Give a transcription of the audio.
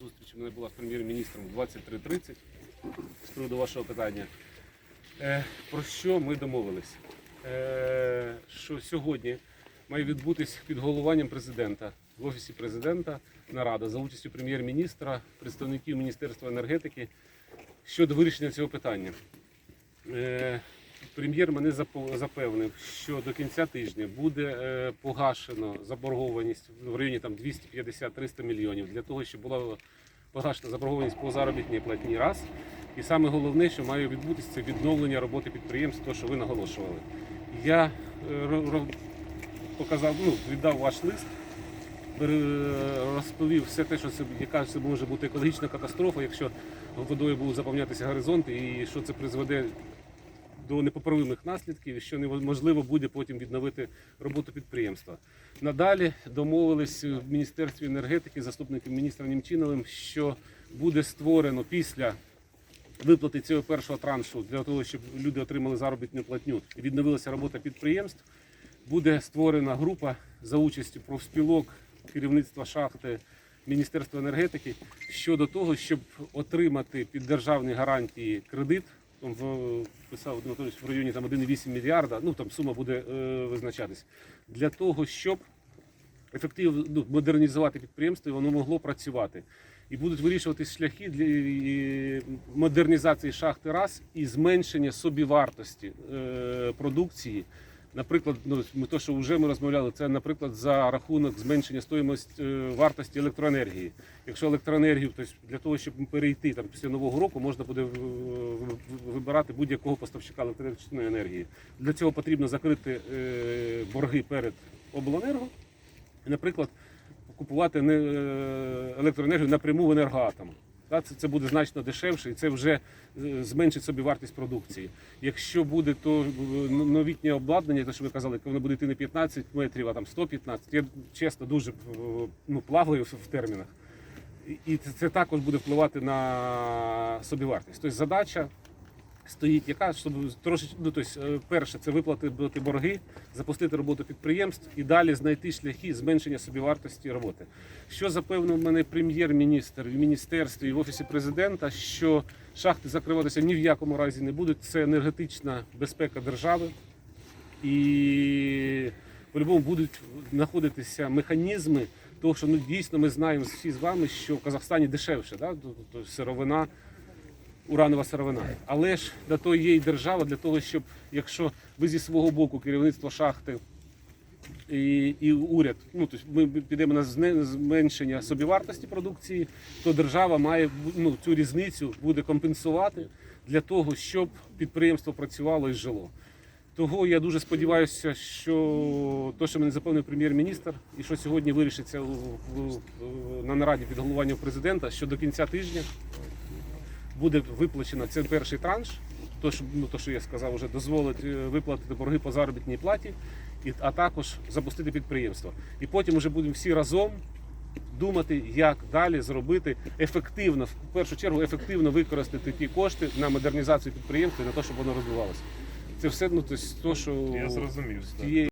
Зустріч у мене була з прем'єр-міністром в 23.30 з приводу вашого питання. Е, про що ми домовились? Е, що сьогодні має відбутись під головуванням президента в офісі президента нарада за участю прем'єр-міністра, представників Міністерства енергетики щодо вирішення цього питання. Е, Прем'єр мене запевнив, що до кінця тижня буде е, погашено заборгованість в районі 250-300 мільйонів для того, щоб була погашена заборгованість по заробітній платні раз. І саме головне, що має відбутися, це відновлення роботи підприємств, то що ви наголошували. Я е, показав, ну, віддав ваш лист, розповів все те, що це яка це може бути екологічна катастрофа, якщо водою будуть заповнятися горизонти, і що це призведе до непоправимих наслідків, що неможливо буде потім відновити роботу підприємства. Надалі домовились в Міністерстві енергетики, заступником міністра Німчиновим, що буде створено після виплати цього першого траншу для того, щоб люди отримали заробітну платню і відновилася робота підприємств. Буде створена група за участю профспілок, керівництва шахти Міністерства енергетики щодо того, щоб отримати під державні гарантії кредит. В писав в районі там 1,8 мільярда. Ну там сума буде е, визначатись для того, щоб ефективно ну, модернізувати підприємство, і воно могло працювати. І будуть вирішуватись шляхи для модернізації шахти раз і зменшення собівартості е, продукції. Наприклад, ну то, що вже ми розмовляли, це, наприклад, за рахунок зменшення стоїмості е, вартості електроенергії. Якщо електроенергію, тобто для того, щоб перейти там після нового року, можна буде в- вибирати будь-якого поставщика електричної енергії. Для цього потрібно закрити е, борги перед обленерго наприклад, купувати не- е, електроенергію напряму в енергоатом. Це, буде значно дешевше і це вже е, зменшить собі вартість продукції. Якщо буде то е, новітнє обладнання, те, що ви казали, воно буде йти не 15 метрів, а там 115, я чесно дуже е, ну, плаваю в термінах. І- це також буде впливати на собівартість. Тобто задача стоїть яка, щоб трошечки, ну, тобто, перше, це виплатити борги, запустити роботу підприємств і далі знайти шляхи зменшення собівартості роботи. Що запевнив мене прем'єр-міністр в міністерстві і в офісі президента, що шахти закриватися ні в якому разі не будуть. Це енергетична безпека держави. І по-любому будуть знаходитися механізми, того, що ну, дійсно ми знаємо всі з вами, що в Казахстані дешевше, да? сировина, уранова сировина. Але ж для того є і держава, для того, щоб якщо ви зі свого боку керівництво шахти і, і уряд, ну тобто ми підемо на зменшення собівартості продукції, то держава має ну, цю різницю буде компенсувати для того, щоб підприємство працювало і жило. Того я дуже сподіваюся, що те, що мене запевнив прем'єр-міністр, і що сьогодні вирішиться на нараді під головуванням президента, що до кінця тижня буде виплачено цей перший транш. То, що, ну, то, що я сказав, вже дозволить е, виплатити борги по заробітній платі, і, а також запустити підприємство. І потім вже будемо всі разом думати, як далі зробити ефективно, в першу чергу, ефективно використати ті кошти на модернізацію підприємства і на те, щоб воно розвивалося. Це все ну, то, що Я зрозумів. тієї